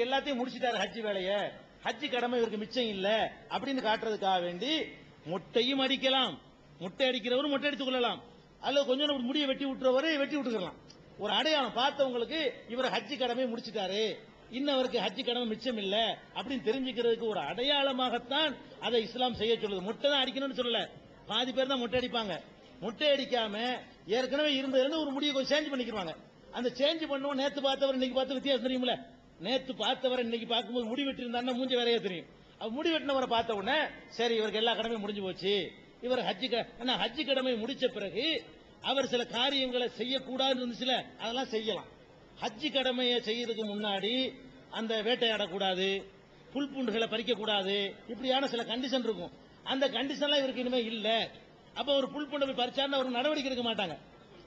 இவர் எல்லாத்தையும் முடிச்சிட்டாரு ஹஜ் வேலைய. ஹஜ் கடமை இவருக்கு மிச்சம் இல்ல. அப்படின்னு காட்டுறதுக்காக வேண்டி முட்டையும் அடிக்கலாம். முட்டை அடிக்கிறவரும் முட்டை அடித்துக் கொள்ளலாம். அல்லது கொஞ்சம் நேரம் முடியை வெட்டி விட்டுறவரு வெட்டி விட்டுக்கலாம். ஒரு அடையாளம் பார்த்தவங்களுக்கு இவர் ஹஜ் கடமை முடிச்சிட்டாரு. இன்னவருக்கு ஹஜ் கடமை மிச்சம் இல்ல. அப்படின்னு தெரிஞ்சுக்கிறதுக்கு ஒரு அடையாளமாகத்தான் அதை இஸ்லாம் செய்ய சொல்லுது. முட்டை தான் அடிக்கணும்னு சொல்லல. பாதி பேர் தான் முட்டை அடிப்பாங்க. முட்டை அடிக்காம ஏற்கனவே இருந்ததுலேருந்து ஒரு முடியை கொஞ்சம் சேஞ்ச் பண்ணிக்கிறாங்க அந்த சேஞ்ச் பண்ணுவோம். நேத்து பார்த்தவர் இன்னைக்கு பார்த்து வித்தியாசம் தெரியுமில்ல. நேத்து பார்த்தவரை இன்னைக்கு பார்க்கும்போது முடி வெட்டிருந்தாருன்னா மூஞ்சி வேறையா தெரியும். அவர் முடி வெட்டினவரை பார்த்த உடனே சரி இவருக்கு எல்லா கடமையும் முடிஞ்சு போச்சு. இவர் ஹஜ்ஜி க- ஆனா ஹஜ்ஜி கடமை முடிச்ச பிறகு அவர் சில காரியங்களை செய்யக்கூடாதுன்னு இருந்துச்சுல அதெல்லாம் செய்யலாம். ஹஜ்ஜி கடமையை செய்யறதுக்கு முன்னாடி அந்த வேட்டையாடக்கூடாது புல் பூண்டுகளை பறிக்க கூடாது இப்படியான சில கண்டிஷன் இருக்கும். அந்த கண்டிஷன்லாம் இவருக்கு இனிமே இல்ல. அப்ப ஒரு புல் பூண்டை போய் பறிச்சாருன்னா ஒரு நடவடிக்கை எடுக்க மாட்டாங்க.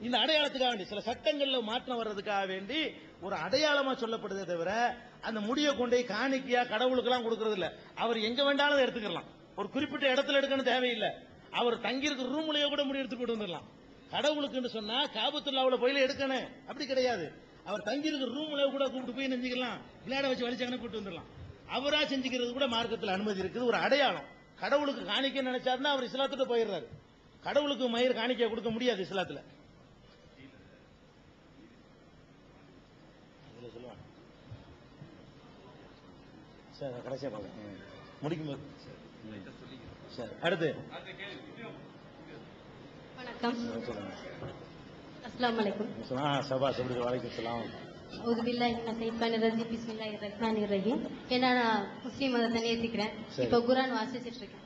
இந்த அடையாளத்துக்காக வேண்டி சில சட்டங்கள்ல மாற்றம் வர்றதுக்காக வேண்டி ஒரு அடையாளமா சொல்லப்படுதே தவிர அந்த முடியை கொண்டு போய் காணிக்கையா கடவுளுக்கெல்லாம் கொடுக்கறது இல்ல. அவர் எங்க வேண்டாலும் அதை எடுத்துக்கலாம். ஒரு குறிப்பிட்ட இடத்துல எடுக்கணும் தேவையில்லை. அவர் தங்கியிருக்கிற ரூம்லயே கூட முடி எடுத்து போட்டு வந்துடலாம். கடவுளுக்குன்னு சொன்னா காபத்துல்லாவுல போயில எடுக்கணும். அப்படி கிடையாது. அவர் தங்கியிருக்கிற ரூம்ல கூட கூப்பிட்டு போய் நெஞ்சிக்கலாம். விளையாட வச்சு வலிச்சாங்கன்னு கூப்பிட்டு வந்துடலாம். அவரா செஞ்சுக்கிறது கூட மார்க்கத்தில் அனுமதி இருக்குது. ஒரு அடையாளம். கடவுளுக்கு காணிக்க நினைச்சாருன்னா அவர் இஸ்லாத்துட்டு போயிடுறாரு. கடவுளுக்கு மயிர் காணிக்க கொடுக்க முடியாது இஸ்லாத்துல அதுல சொல்லுவாங்க சரி கடைசியா பார்க்கலாம். முடிக்கும் போது சரி. அடுத்து. வணக்கம். சொல்லுங்க. அஸ்ஸலாமு அலைக்கும். ஆ சபா வலைக்கும் சலாம் ஏன்னா நான் முஸ்லீம் மதத்தை நேசிக்கிறேன். சரி. இப்போ குரான் வாசிச்சிட்டு இருக்கேன்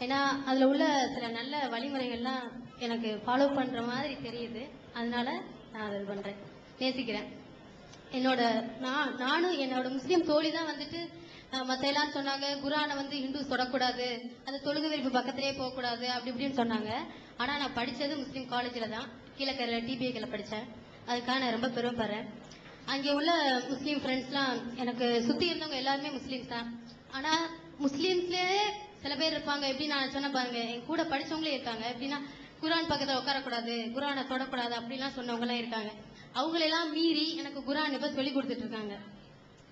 ஏன்னா அதுல உள்ள சில நல்ல வழிமுறைகள்லாம் எனக்கு ஃபாலோ பண்ற மாதிரி தெரியுது. அதனால நான் அதை பண்றேன். நேசிக்கிறேன். என்னோட நான் நானும் என்னோட முஸ்லீம் தோழி தான் வந்துட்டு மற்ற எல்லாரும் சொன்னாங்க குரானை வந்து ஹிந்துஸ் தொடக்கூடாது அந்த தொழுகை விரிப்பு பக்கத்திலே போகக்கூடாது அப்படி இப்படின்னு சொன்னாங்க. ஆனால் நான் படித்தது முஸ்லீம் காலேஜில் தான். கீழக்கரையில் டிபிஏல படித்தேன் அதுக்காக நான் ரொம்ப பெருமைப்படுறேன். அங்கே உள்ள முஸ்லீம் ஃப்ரெண்ட்ஸ்லாம் எனக்கு சுற்றி இருந்தவங்க எல்லாருமே முஸ்லீம்ஸ் தான். ஆனால் முஸ்லீம்ஸ்லேயே சில பேர் இருப்பாங்க. எப்படி நான் சொன்ன பாருங்க என் கூட படிச்சவங்களே இருக்காங்க. எப்படின்னா குரான் பக்கத்தில் உட்காரக்கூடாது குரானை தொடக்கூடாது அப்படிலாம் சொன்னவங்கலாம் இருக்காங்க. அவங்களெல்லாம் மீறி எனக்கு குரான் இப்போ சொல்லி கொடுத்துட்டு இருக்காங்க.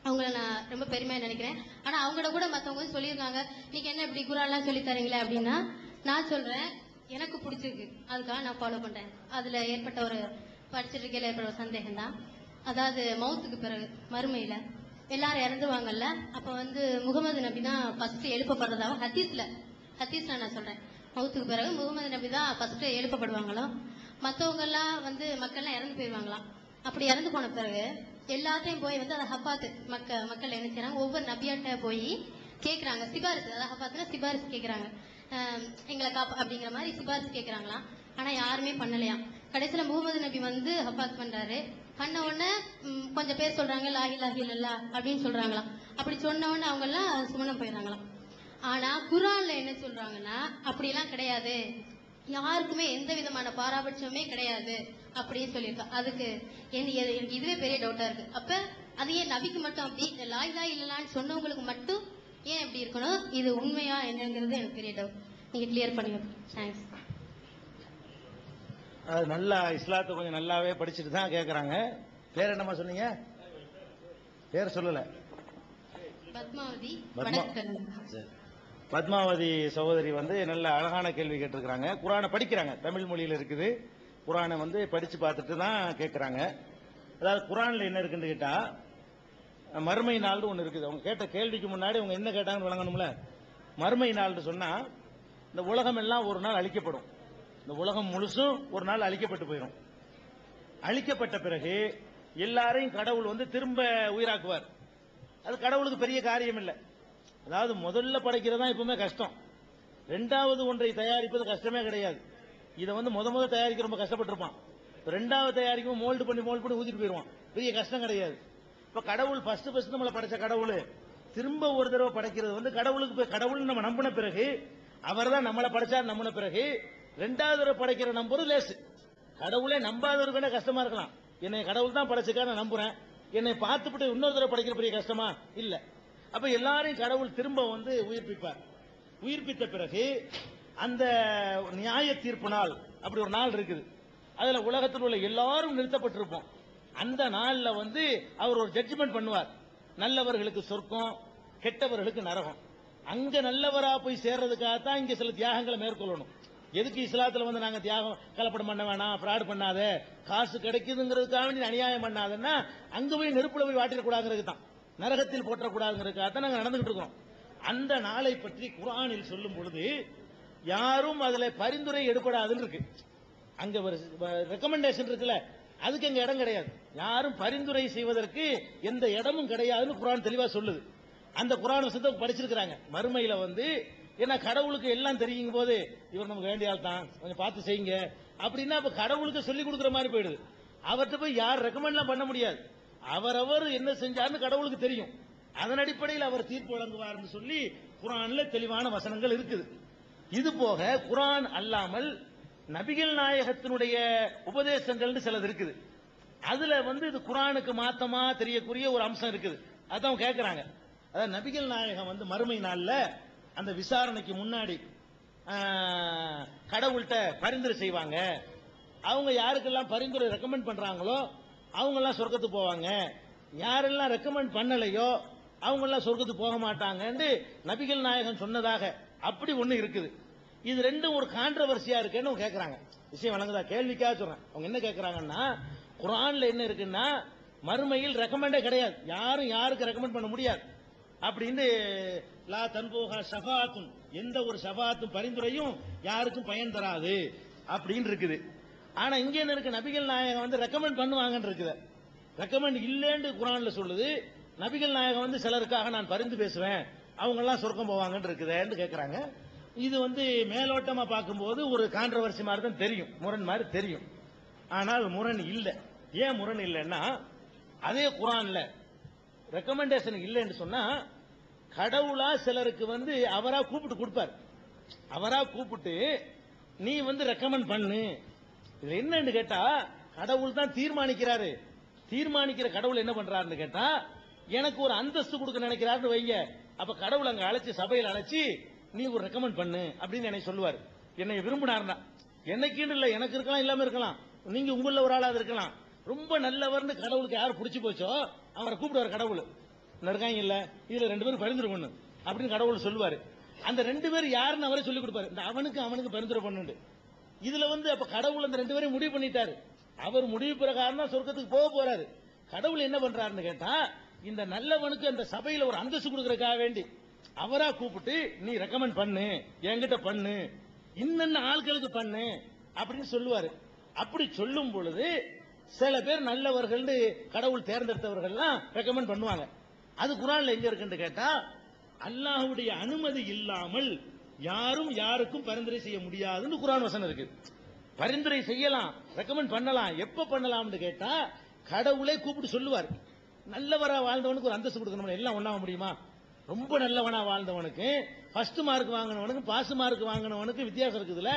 அவங்கள நான் ரொம்ப பெருமையாக நினைக்கிறேன். ஆனால் அவங்களோட கூட மற்றவங்க வந்து சொல்லியிருக்காங்க நீங்கள் என்ன இப்படி குரான்லாம் சொல்லி தரீங்களே? அப்படின்னா நான் சொல்கிறேன் எனக்கு பிடிச்சிருக்கு. அதுக்காக நான் ஃபாலோ பண்ணுறேன் அதில் ஏற்பட்ட ஒரு படிச்சிட்டு இருக்கையில ஏற்பட்ட ஒரு சந்தேகம் தான் அதாவது மவுத்துக்கு பிறகு மறுமையில் எல்லாரும் இறந்துவாங்கல்ல அப்போ வந்து முகமது நபி தான் ஃபஸ்ட்டு எழுப்பப்படுறதாவ ஹத்தீஸில் ஹத்தீஸில் நான் சொல்கிறேன் மவுத்துக்கு பிறகு முகமது நபி தான் ஃபஸ்ட்டு எழுப்பப்படுவாங்களோ மற்றவங்கெல்லாம் வந்து மக்கள்லாம் இறந்து போயிடுவாங்களாம் அப்படி இறந்து போன பிறகு எல்லாத்தையும் போய் வந்து அதை ஹப்பாத்து மக்க மக்கள் என்ன செய்யறாங்க ஒவ்வொரு நபியாட்ட போய் கேட்குறாங்க சிபாரிசு அதாவது ஹப்பாத்துனா சிபாரிசு கேட்குறாங்க எங்களை காப்பா அப்படிங்கிற மாதிரி சிபாரிசு கேட்குறாங்களாம் ஆனா யாருமே பண்ணலையாம் கடைசியில முகமது நபி வந்து ஹப்பாத் பண்றாரு. பண்ண உடனே கொஞ்சம் பேர் சொல்றாங்க லாஹி லாஹி இல்லல்லா அப்படின்னு சொல்றாங்களாம். அப்படி சொன்ன உடனே அவங்க எல்லாம் சுமணம் போயிடுறாங்களாம் ஆனா குரான்ல என்ன சொல்றாங்கன்னா அப்படிலாம் கிடையாது. யாருக்குமே எந்த விதமான பாராபட்சமே கிடையாது. அப்படின்னு சொல்லியிருக்கா அதுக்கு எனக்கு இதுவே பெரிய டவுட்டா இருக்கு. அப்ப அது ஏன் நபிக்கு மட்டும் அப்படி இந்த லாய் லாய் இல்லலான்னு சொன்னவங்களுக்கு மட்டும் ஏன் இப்படி இருக்கணும்? இது உண்மையா என்னங்கிறது எனக்கு பெரிய டவுட் நீங்க கிளியர் பண்ணுங்க. தேங்க்ஸ் அது நல்லா இஸ்லாத்தை கொஞ்சம் நல்லாவே படிச்சுட்டு தான் கேட்கறாங்க பேர் என்னம்மா சொன்னீங்க? பேர் சொல்லல. பத்மாவதி. பத்மாவதி சகோதரி வந்து நல்ல அழகான கேள்வி கேட்டிருக்கிறாங்க. குரானை படிக்கிறாங்க. தமிழ் மொழியில் இருக்குது. குரானை வந்து படிச்சு பார்த்துட்டு தான் கேட்குறாங்க அதாவது குரானில் என்ன இருக்குன்னு கேட்டா மறுமை நாள்னு ஒன்று இருக்குது. அவங்க கேட்ட கேள்விக்கு முன்னாடி அவங்க என்ன கேட்டாங்கன்னு விளங்கணும்ல மறுமை நாள்னு சொன்னா இந்த உலகம் எல்லாம் ஒரு நாள் அழிக்கப்படும். இந்த உலகம் முழுசும் ஒரு நாள் அழிக்கப்பட்டு போயிடும் அழிக்கப்பட்ட பிறகு எல்லாரையும் கடவுள் வந்து திரும்ப உயிராக்குவார். அது கடவுளுக்கு பெரிய காரியம் இல்லை. அதாவது முதல்ல படைக்கிறது தான் எப்பவுமே கஷ்டம். ரெண்டாவது ஒன்றை தயாரிப்பது கஷ்டமே கிடையாது. இதை வந்து முத முத தயாரிக்க ரொம்ப கஷ்டப்பட்டிருப்பான். ரெண்டாவது தயாரிக்கும் மோல்டு பண்ணி மோல்டு பண்ணி ஊத்திட்டு போயிடுவான். பெரிய கஷ்டம் கிடையாது. இப்ப கடவுள் ஃபர்ஸ்ட் ஃபர்ஸ்ட் நம்மளை படைச்ச கடவுள். திரும்ப ஒரு தடவை படைக்கிறது வந்து கடவுளுக்கு போய் கடவுள் நம்ம நம்பின பிறகு அவர் தான் நம்மளை படைச்சார் நம்பின பிறகு ரெண்டாவது தடவை படைக்கிற நம்புறது லேசு. கடவுளே நம்பாதவருக்கு வேணா கஷ்டமா இருக்கலாம். என்னை கடவுள் தான் படைச்சிருக்கா நான் நம்புறேன். என்னை பார்த்துப்பட்டு இன்னொரு தடவை படைக்கிற பெரிய கஷ்டமா? இல்ல. அப்ப எல்லாரையும் கடவுள் திரும்ப வந்து உயிர்ப்பிப்பார். உயிர்ப்பித்த பிறகு அந்த நியாய தீர்ப்பு நாள் அப்படி ஒரு நாள் இருக்குது. அதுல உலகத்தில் உள்ள எல்லாரும் நிறுத்தப்பட்டிருப்போம். அந்த நாள்ல வந்து அவர் ஒரு ஜட்ஜ்மெண்ட் பண்ணுவார். நல்லவர்களுக்கு சொர்க்கம் கெட்டவர்களுக்கு நரகம். அங்க நல்லவரா போய் சேர்றதுக்காக தான் இங்க சில தியாகங்களை மேற்கொள்ளணும். எதுக்கு இஸ்லாத்துல வந்து நாங்க தியாகம் கலப்படம் பண்ண வேணாம் ஃப்ராட் பண்ணாத. காசு கிடைக்குதுங்கிறதுக்காக வேண்டி அநியாயம் பண்ணாதன்னா அங்க போய் நெருப்புல போய் வாட்டிடக்கூடாதுங்கிறது தான். நரகத்தில் போட்டக்கூடாதுங்கிறதுக்காக தான் நாங்க நடந்துகிட்டு இருக்கோம். அந்த நாளை பற்றி குர்ஆனில் சொல்லும் பொழுது யாரும் அதுல பரிந்துரை எடுபடாதுன்னு இருக்கு. அங்க ஒரு ரெக்கமெண்டேஷன் இருக்குல்ல அதுக்கு அங்க இடம் கிடையாது. யாரும் பரிந்துரை செய்வதற்கு எந்த இடமும் கிடையாதுன்னு குரான் தெளிவா சொல்லுது. அந்த குரான் வசனத்தை படிச்சிருக்கிறாங்க. மறுமையில வந்து ஏன்னா கடவுளுக்கு எல்லாம் தெரியும் போது இவர் நமக்கு வேண்டிய ஆள் தான் கொஞ்சம் பார்த்து செய்யுங்க. அப்படின்னா அப்ப கடவுளுக்கு சொல்லி கொடுக்குற மாதிரி போயிடுது. அவர்கிட்ட போய் யார் ரெக்கமெண்ட்லாம் பண்ண முடியாது. அவரவர் என்ன செஞ்சாருன்னு கடவுளுக்கு தெரியும். அதன் அடிப்படையில் அவர் தீர்ப்பு வழங்குவார்னு சொல்லி குரான்ல தெளிவான வசனங்கள் இருக்குது. இது போக குரான் அல்லாமல் நபிகள் நாயகத்தினுடைய உபதேசங்கள்னு சிலது இருக்குது. அதுல வந்து இது குரானுக்கு மாத்தமா தெரியக்கூடிய ஒரு அம்சம் இருக்குது. அதான் கேட்கிறாங்க அதாவது நபிகள் நாயகம் வந்து மறுமை நாள்ல அந்த விசாரணைக்கு முன்னாடி கடவுள்கிட்ட பரிந்துரை செய்வாங்க. அவங்க யாருக்கெல்லாம் பரிந்துரை ரெக்கமெண்ட் பண்றாங்களோ அவங்கெல்லாம் சொர்க்கத்துக்கு போவாங்க. யாரெல்லாம் ரெக்கமெண்ட் பண்ணலையோ அவங்கெல்லாம் சொர்க்கத்துக்கு போக மாட்டாங்கன்னு நபிகள் நாயகம் சொன்னதாக அப்படி ஒண்ணு இருக்குது. இது ரெண்டும் ஒரு கான்ட்ரவர்சியா இருக்குன்னு கேட்கறாங்க விஷயம் வழங்குதா கேள்விக்காக சொல்றேன். அவங்க என்ன கேட்கறாங்கன்னா குரான்ல என்ன இருக்குன்னா மறுமையில் ரெக்கமெண்டே கிடையாது. யாரும் யாருக்கு ரெக்கமெண்ட் பண்ண முடியாது. அப்படின்னு லா தன்போகா ஷஃபாத்தும் எந்த ஒரு ஷஃபாத்தும் பரிந்துரையும் யாருக்கும் பயன் தராது. அப்படின்னு இருக்குது. ஆனா இங்க என்ன இருக்கு? நபிகள் நாயகம் வந்து ரெக்கமெண்ட் பண்ணுவாங்கன்னு இருக்குது. ரெக்கமெண்ட் இல்லைன்னு குரான்ல சொல்லுது. நபிகள் நாயகம் வந்து சிலருக்காக நான் பரிந்து பேசுவேன். அவங்க எல்லாம் சொர்க்கம் போவாங்கன்னு இருக்குதேன்னு கேட்குறாங்க இது வந்து மேலோட்டமா பார்க்கும்போது ஒரு கான்ட்ரவர்சி மாதிரி தான் தெரியும். முரண் மாதிரி தெரியும். ஆனால் முரண் இல்லை. ஏன் முரண் இல்லைன்னா அதே குரான்ல ரெக்கமெண்டேஷன் இல்லைன்னு சொன்னா கடவுளா சிலருக்கு வந்து அவரா கூப்பிட்டு கொடுப்பார். அவரா கூப்பிட்டு நீ வந்து ரெக்கமெண்ட் பண்ணு. இது என்னன்னு கேட்டா கடவுள் தான் தீர்மானிக்கிறாரு. தீர்மானிக்கிற கடவுள் என்ன பண்றாருன்னு கேட்டா எனக்கு ஒரு அந்தஸ்து கொடுக்க நினைக்கிறாருன்னு வைங்க. அப்ப கடவுள் அங்க அழைச்சு சபையில் அழைச்சு நீ ஒரு ரெக்கமெண்ட் பண்ணு அப்படின்னு என்னை சொல்லுவார். என்னை விரும்பினார்னா என்னைக்குன்னு இல்லை எனக்கு இருக்கலாம் இல்லாம இருக்கலாம். நீங்க உங்கள ஒரு ஆளாவது இருக்கலாம். ரொம்ப நல்லவர்னு கடவுளுக்கு யார் பிடிச்சி போச்சோ அவரை கூப்பிடுவார் கடவுள். இருக்காங்க இல்ல இதுல ரெண்டு பேரும் பரிந்துரை பண்ணு அப்படின்னு கடவுள் சொல்லுவாரு. அந்த ரெண்டு பேர் யாருன்னு அவரே சொல்லி கொடுப்பாரு. இந்த அவனுக்கு அவனுக்கு பரிந்துரை பண்ணுண்டு இதுல வந்து அப்ப கடவுள் அந்த ரெண்டு பேரையும் முடிவு பண்ணிட்டாரு. அவர் முடிவு பிரகாரம் தான் சொர்க்கத்துக்கு போக போறாரு. கடவுள் என்ன பண்றாருன்னு கேட்டா இந்த நல்லவனுக்கு அந்த சபையில ஒரு அந்தஸ்து கொடுக்கறதுக்காக வேண்டி. அவரா கூப்பிட்டு நீ ரெக்கமெண்ட் பண்ணு என்கிட்ட பண்ணு இன்னென்ன ஆட்களுக்கு பண்ணு அப்படின்னு சொல்லுவாரு. அப்படி சொல்லும் பொழுது சில பேர் நல்லவர்கள்னு கடவுள் தேர்ந்தெடுத்தவர்கள்லாம் ரெக்கமெண்ட் பண்ணுவாங்க. அது குரான்ல எங்க இருக்குன்னு கேட்டா அல்லாஹுடைய அனுமதி இல்லாமல் யாரும் யாருக்கும் பரிந்துரை செய்ய முடியாதுன்னு குரான் வசனம் இருக்கு. பரிந்துரை செய்யலாம் ரெக்கமெண்ட் பண்ணலாம் எப்ப பண்ணலாம்னு கேட்டா கடவுளே கூப்பிட்டு சொல்லுவார். நல்லவரா வாழ்ந்தவனுக்கு ஒரு அந்தஸ்து கொடுக்கணும். எல்லாம் ஒன்றாக முடியுமா? ரொம்ப நல்லவனா வாழ்ந்தவனுக்கு ஃபர்ஸ்ட் மார்க் வாங்கினவனுக்கு பாஸ் மார்க் வாங்கினவனுக்கு வித்தியாசம் இருக்குதுல்ல?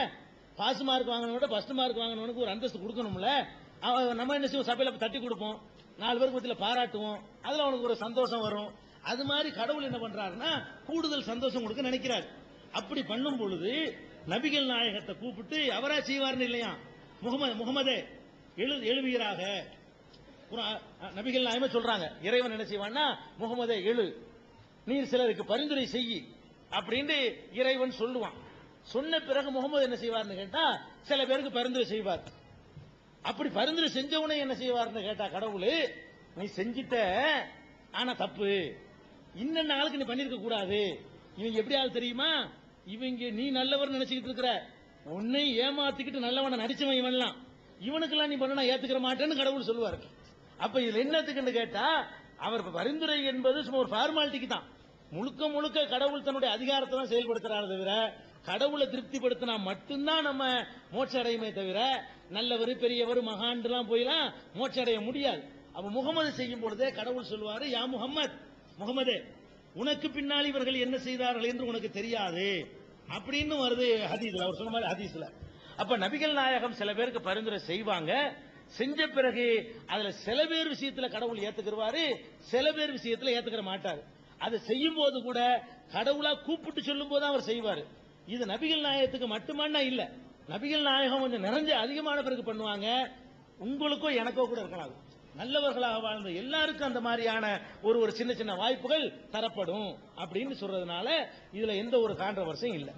பாஸ் மார்க் வாங்கினவனோட ஃபர்ஸ்ட் மார்க் வாங்கினவனுக்கு ஒரு அந்தஸ்து கொடுக்கணும்ல? நம்ம என்ன செய்வோம்? சபையில் தட்டி கொடுப்போம். நாலு பேருக்கு மத்தியில பாராட்டுவோம். அதில் அவனுக்கு ஒரு சந்தோஷம் வரும். அது மாதிரி கடவுள் என்ன பண்றாருன்னா கூடுதல் சந்தோஷம் கொடுக்க நினைக்கிறார். அப்படி பண்ணும் பொழுது நபிகள் நாயகத்தை கூப்பிட்டு அவரா செய்வார்னு இல்லையா? முகமது முகமதே எழு எழுவீராக நபிகள் நாயமே சொல்றாங்க. இறைவன் என்ன செய்வான்னா முகமதே எழு. நீர் சிலருக்கு பரிந்துரை செய்யி. அப்படின்னு இறைவன் சொல்லுவான். சொன்ன பிறகு முகமது என்ன செய்வார்னு கேட்டா சில பேருக்கு பரிந்துரை செய்வார். அப்படி பரிந்துரை செஞ்சவனே என்ன செய்வார்னு கேட்டா கடவுள் நீ செஞ்சிட்ட ஆனா தப்பு. இன்னென்ன ஆளுக்கு நீ பண்ணிருக்க கூடாது. இவங்க எப்படி ஆள் தெரியுமா? இவங்க நீ நல்லவர் நினைச்சுக்கிட்டு இருக்கிற. உன்னை ஏமாத்திக்கிட்டு நல்லவனை நடிச்சவன் இவன்லாம். இவனுக்கெல்லாம் நீ பண்ண ஏத்துக்கிற மாட்டேன்னு கடவுள் சொல்லுவாரு. அப்ப இதுல என்னத்துக்குன்னு கேட்டா அவர் பரிந்துரை என்பது சும்மா ஒரு ஃபார்மாலிட்டிக்கு தான். முழுக்க முழுக்க கடவுள் தன்னுடைய அதிகாரத்தை தான் செயல்படுத்துறாரு தவிர கடவுளை திருப்திப்படுத்தினா மட்டும்தான் நம்ம மோட்ச அடையுமே தவிர நல்லவர் பெரியவர் மகான்லாம் போயெல்லாம் மோட்ச அடைய முடியாது. அப்ப முகமது செய்யும் பொழுதே கடவுள் சொல்வாரு யா முகம்மது முகமதே உனக்கு பின்னால் இவர்கள் என்ன செய்தார்கள் என்று உனக்கு தெரியாது. அப்படின்னு வருது ஹதீஸ்ல அவர் சொன்ன மாதிரி ஹதீஸ்ல. அப்ப நபிகள் நாயகம் சில பேருக்கு பரிந்துரை செய்வாங்க செஞ்ச பிறகு அதுல சில பேர் விஷயத்துல கடவுள் ஏத்துக்கிறவாரு சில பேர் விஷயத்துல ஏத்துக்கிற மாட்டாரு. அதை செய்யும் போது கூட கடவுளா கூப்பிட்டு சொல்லும் போது அவர் செய்வாரு. இது நபிகள் நாயகத்துக்கு மட்டுமானா இல்ல. நபிகள் நாயகம் கொஞ்சம் நிறைஞ்ச அதிகமான பிறகு பண்ணுவாங்க. உங்களுக்கோ எனக்கோ கூட இருக்கலாம். நல்லவர்களாக வாழ்ந்த எல்லாருக்கும் அந்த மாதிரியான ஒரு ஒரு சின்ன சின்ன வாய்ப்புகள் தரப்படும் அப்படின்னு சொல்றதுனால இதுல எந்த ஒரு கான்ட்ரவர்ஸும் இல்லை.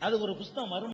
அது ஒரு புஸ்தகம் வரும்